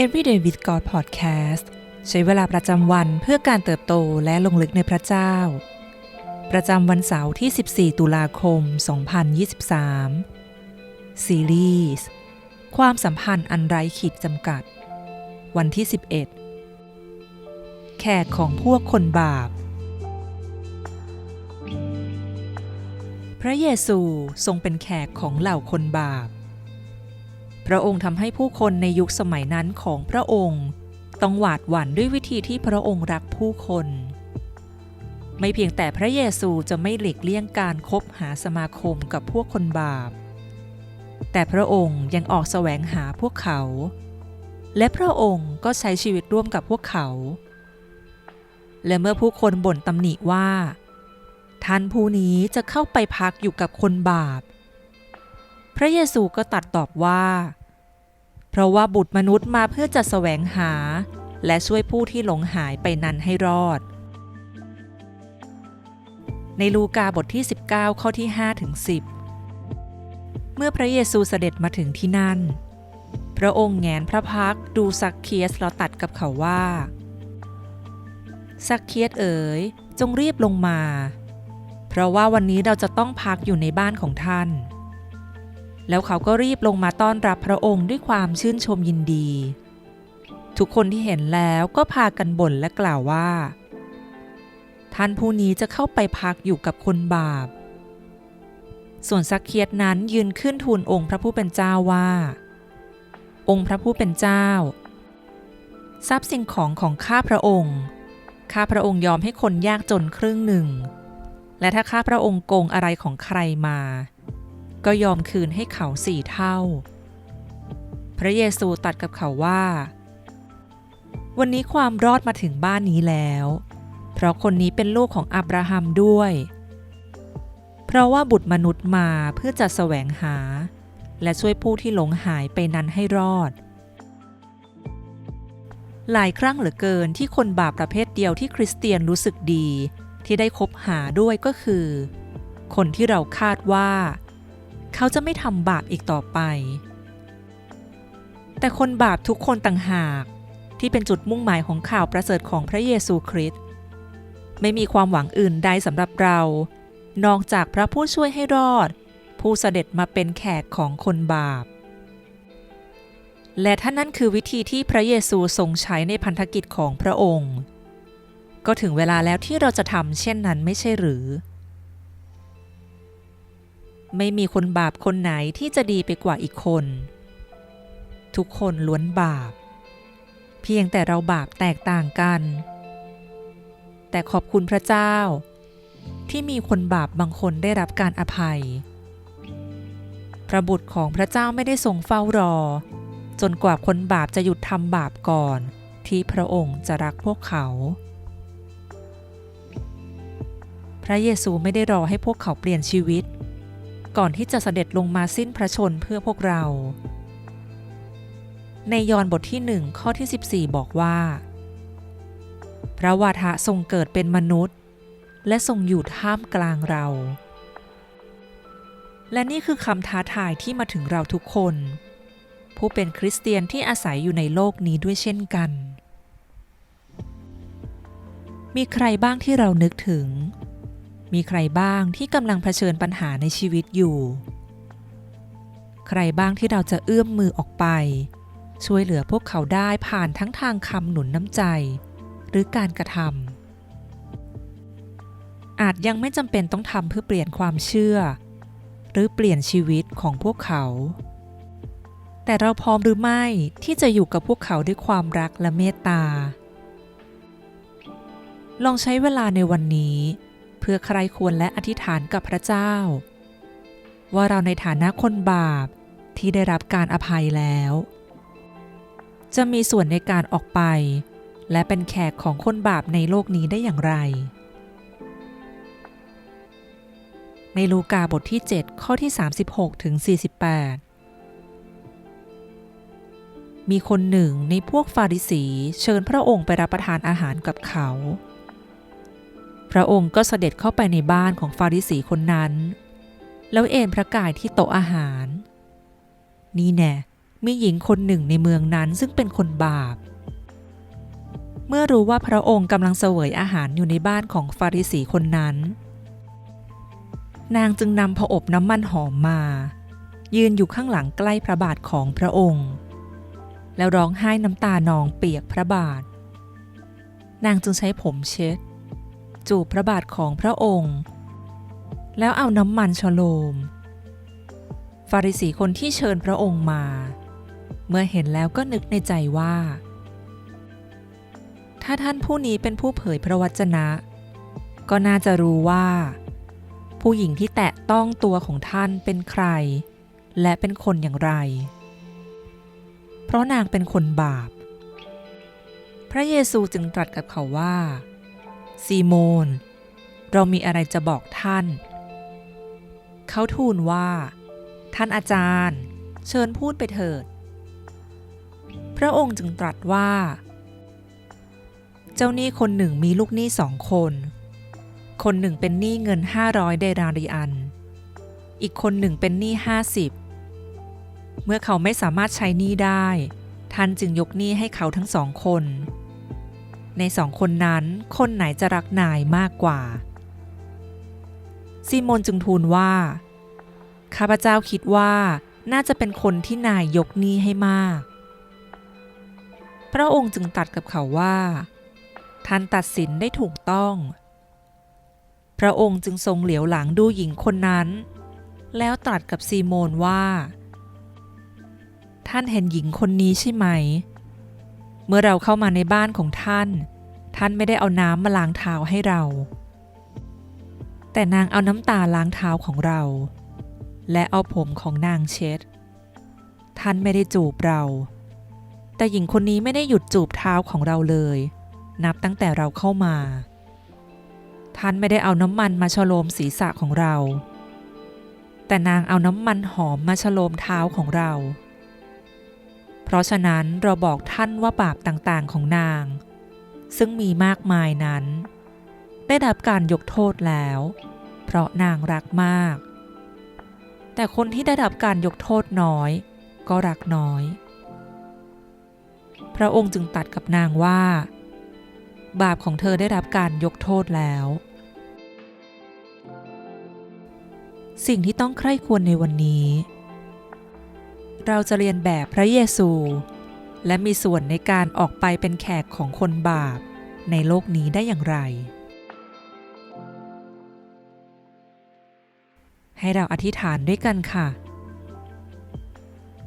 Everyday with God Podcast ใช้เวลาประจำวันเพื่อการเติบโตและลงลึกในพระเจ้า ประจำวันเสาร์ที่ 14 ตุลาคม 2023 ซีรีส์ความสัมพันธ์อันไร้ขีดจำกัด วันที่ 11 แขกของพวกคนบาป พระเยซูทรงเป็นแขกของเหล่าคนบาป พระองค์ทำให้ผู้คนในยุคสมัยนั้นของพระองค์ ต้องหวาดหวั่นด้วยวิธีที่พระองค์รักผู้คน ไม่เพียงแต่พระเยซูจะไม่หลีกเลี่ยงการคบหาสมาคมกับพวกคนบาป แต่พระองค์ยังออกแสวงหาพวกเขา และพระองค์ก็ใช้ชีวิตร่วมกับพวกเขา และเมื่อผู้คนบ่นตำหนิว่า ท่านผู้นี้จะเข้าไปพักอยู่กับคนบาป พระเยซูก็ตัดตอบว่า เพราะว่าบุตรมนุษย์มาเพื่อจะแสวงหา และช่วยผู้ที่หลงหายไปนั้นให้รอด ในลูกาบทที่ 19 ข้อที่5ถึง10 เมื่อพระเยซูเสด็จมาถึงที่นั่น พระองค์แงนพระพักดูซักเคียสแล้วตัดกับเขาว่าซักเคียสเอ๋ยจงรีบลงมา เพราะว่าวันนี้เราจะต้องพักอยู่ในบ้านของท่าน แล้วเขาก็รีบลงมาต้อนรับพระองค์ด้วยความชื่นชมยินดี ทุกคนที่เห็นแล้วก็พากันบ่นและกล่าวว่า ท่านผู้นี้จะเข้าไปพักอยู่กับคนบาป ส่วนซักเคียสนั้นยืนขึ้นทูลองค์พระผู้เป็นเจ้าว่า องค์พระผู้เป็นเจ้า ทรัพย์สิ่งของของข้าพระองค์ ข้าพระองค์ยอมให้คนยากจนครึ่งหนึ่ง และถ้าข้าพระองค์โกงอะไรของใครมา ก็ยอมคืนให้เขาสี่เท่า พระเยซูตัดกับเขาว่า วันนี้ความรอดมาถึงบ้านนี้แล้ว เพราะคนนี้เป็นลูกของอับราฮัมด้วย เพราะว่าบุตรมนุษย์มาเพื่อจะแสวงหา และช่วยผู้ที่หลงหายไปนั้นให้รอดหลายครั้งเหลือเกินที่คนบาปประเภทเดียวที่คริสเตียนรู้สึกดีที่ได้คบหาด้วยก็คือ คนที่เราคาดว่า เขาจะไม่ทำบาปอีกต่อไป แต่คนบาปทุกคนต่างหากที่เป็นจุดมุ่งหมายของข่าวประเสริฐของพระเยซูคริสต์ไม่มีความหวังอื่นใดสำหรับเรา นอกจากพระผู้ช่วยให้รอด ผู้เสด็จมาเป็นแขกของคนบาป และถ้านั่นคือวิธีที่พระเยซูทรงใช้ในพันธกิจของพระองค์ ก็ถึงเวลาแล้วที่เราจะทำเช่นนั้นไม่ใช่หรือ ไม่มีคนบาปคนไหนที่จะดีไปกว่าอีกคน ทุกคนล้วนบาป เพียงแต่เราบาปแตกต่างกัน แต่ขอบคุณพระเจ้า ที่มีคนบาปบางคนได้รับการอภัย พระบุตรของพระเจ้าไม่ได้ทรงเฝ้ารอ จนกว่าคนบาปจะหยุดทำบาปก่อน ที่พระองค์จะรักพวกเขาพระเยซูไม่ได้รอให้พวกเขาเปลี่ยนชีวิต ก่อนที่จะเสด็จลงมาสิ้นพระชนเพื่อพวกเรา ในยอห์นบทที่หนึ่งข้อที่ 14 บอกว่า พระวาทะทรงเกิดเป็นมนุษย์ และทรงอยู่ท่ามกลางเรา และนี่คือคำท้าทายที่มาถึงเราทุกคน ผู้เป็นคริสเตียนที่อาศัยอยู่ในโลกนี้ด้วยเช่นกัน มีใครบ้างที่เรานึกถึง มีใครบ้างที่กำลังเผชิญปัญหาในชีวิตอยู่ ใครบ้างที่เราจะเอื้อมมือออกไป ช่วยเหลือพวกเขาได้ผ่านทั้งทางคำหนุนน้ำใจ หรือการกระทำอาจยังไม่จำเป็นต้องทำเพื่อเปลี่ยนความเชื่อ หรือเปลี่ยนชีวิตของพวกเขา แต่เราพร้อมหรือไม่ที่จะอยู่กับพวกเขาด้วยความรักและเมตตา ลองใช้เวลาในวันนี้ เพื่อใครควรและอธิษฐานกับพระเจ้า ว่าเราในฐานะคนบาปที่ได้รับการอภัยแล้ว จะมีส่วนในการออกไป และเป็นแขกของคนบาปในโลกนี้ได้อย่างไร ในลูกาบทที่ 7 ข้อที่ 36ถึง48มีคนหนึ่งในพวกฟาริสีเชิญพระองค์ไปรับประทานอาหารกับเขา พระองค์ก็เสด็จเข้าไปในบ้านของฟาริสีคนนั้น แล้วเอนพระกายที่โต๊ะอาหาร นี่แน่มีหญิงคนหนึ่งในเมืองนั้นซึ่งเป็นคนบาป เมื่อรู้ว่าพระองค์กำลังเสวยอาหารอยู่ในบ้านของฟาริสีคนนั้น นางจึงนำผอบน้ำมันหอมมา ยืนอยู่ข้างหลังใกล้พระบาทของพระองค์ แล้วร้องไห้น้ำตานองเปียกพระบาท นางจึงใช้ผมเช็ด จูบพระบาทของพระองค์ แล้วเอาน้ำมันฉโลม ฟาริสีคนที่เชิญพระองค์มา เมื่อเห็นแล้วก็นึกในใจว่า ถ้าท่านผู้นี้เป็นผู้เผยพระวจนะ ก็น่าจะรู้ว่า ผู้หญิงที่แตะต้องตัวของท่านเป็นใคร และเป็นคนอย่างไร เพราะนางเป็นคนบาปพระเยซูจึงตรัสกับเขาว่า ซีโมน เรามีอะไรจะบอกท่าน เขาทูลว่า ท่านอาจารย์ เชิญพูดไปเถิด พระองค์จึงตรัสว่า เจ้าหนี้คนหนึ่งมีลูกหนี้สองคน คนหนึ่งเป็นหนี้เงิน500เดนาริอัน อีกคนหนึ่งเป็นหนี้50เมื่อเขาไม่สามารถใช้หนี้ได้ ท่านจึงยกหนี้ให้เขาทั้งสองคน ในสองคนนั้นคนไหนจะรักนายมากกว่า ซีโมนจึงทูลว่า ข้าพเจ้าคิดว่าน่าจะเป็นคนที่นายยกหนี้ให้มาก พระองค์จึงตัดกับเขาว่า ท่านตัดสินได้ถูกต้อง พระองค์จึงทรงเหลียวหลังดูหญิงคนนั้น แล้วตรัสกับซีโมนว่า ท่านเห็นหญิงคนนี้ใช่ไหมเเมื่อเราเข้ามาในบ้านของท่าน ท่านไม่ได้เอาน้ำมาล้างเท้าให้เรา แต่นางเอาน้ำตาล้างเท้าของเรา และเอาผมของนางเช็ด ท่านไม่ได้จูบเรา แต่หญิงคนนี้ไม่ได้หยุดจูบเท้าของเราเลย นับตั้งแต่เราเข้ามา ท่านไม่ได้เอาน้ำมันมาฉโลมศีรษะของเรา แต่นางเอาน้ำมันหอมมาฉโลมเท้าของเรา ราะฉะนั้นเราบอกท่านว่าบาปต่างๆของนาง ซึ่งมีมากมายนั้น ได้รับการยกโทษแล้ว เพราะนางรักมาก แต่คนที่ได้รับการยกโทษน้อย ก็รักน้อย พระองค์จึงตัดกับนางว่า บาปของเธอได้รับการยกโทษแล้ว สิ่งที่ต้องใคร่ควรในวันนี้ เราจะเรียนแบบพระเยซู และมีส่วนในการออกไปเป็นแขกของคนบาปในโลกนี้ได้อย่างไร ให้เราอธิษฐานด้วยกันค่ะ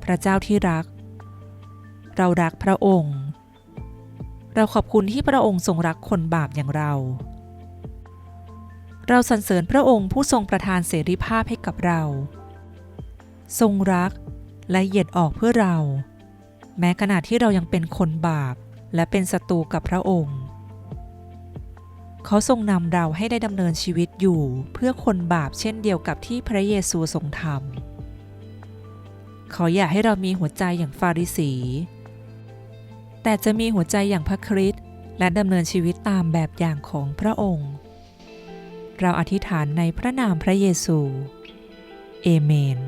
พระเจ้าที่รัก เรารักพระองค์ เราขอบคุณที่พระองค์ทรงรักคนบาปอย่างเรา เราสรรเสริญพระองค์ผู้ทรงประทานเสรีภาพให้กับเรา ทรงรัก และเหยียดออกเพื่อเรา แม้ขณะที่เรายังเป็นคนบาป และเป็นศัตรูกับพระองค์เขาทรงนำเราให้ได้ดำเนินชีวิตอยู่เพื่อคนบาปเช่นเดียวกับที่พระเยซูทรงทำเขออย่าให้เรามีหัวใจอย่างฟาริสี แต่จะมีหัวใจอย่างพระคริสต์และดำเนินชีวิตตามแบบอย่างของพระองค์ เราอธิษฐานในพระนามพระเยซู เอเมน